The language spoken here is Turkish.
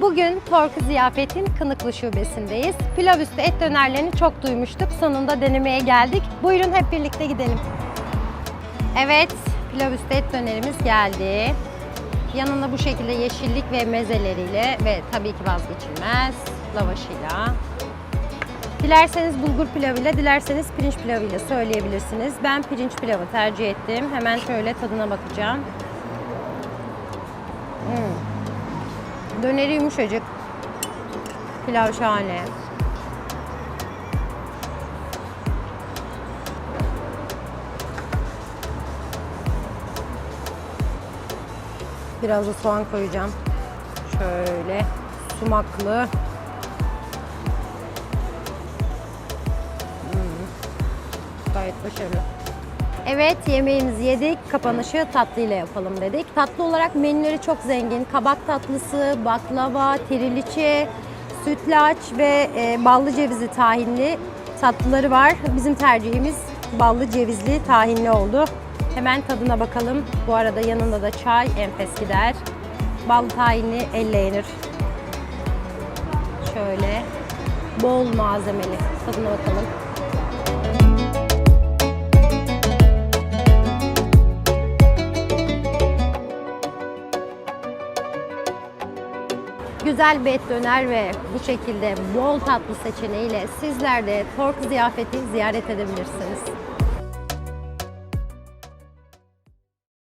Bugün Torku Ziyafet'in Kınıklı Şubesindeyiz. Pilav üstü et dönerlerini çok duymuştuk. Sonunda denemeye geldik. Buyurun hep birlikte gidelim. Evet, pilav üstü et dönerimiz geldi. Yanında bu şekilde yeşillik ve mezeleriyle ve tabii ki vazgeçilmez lavaşıyla. Dilerseniz bulgur pilavıyla, dilerseniz pirinç pilavıyla söyleyebilirsiniz. Ben pirinç pilavı tercih ettim. Hemen şöyle tadına bakacağım. Hmm. Döneri yumuşacık. Pilav şahane. Biraz da soğan koyacağım. Şöyle sumaklı. Hmm. Gayet başarılı. Evet yemeğimizi yedik. Kapanışı tatlıyla yapalım dedik. Tatlı olarak menüleri çok zengin. Kabak tatlısı, baklava, triliçe, sütlaç ve e, ballı cevizli tahinli tatlıları var. Bizim tercihimiz ballı cevizli tahinli oldu. Hemen tadına bakalım. Bu arada yanında da çay enfes gider. Ballı tahinli elle yenir. Şöyle bol malzemeli. Tadına bakalım. Güzel bir et döner ve bu şekilde bol tatlı seçeneğiyle sizler de Tork Ziyafet'i ziyaret edebilirsiniz.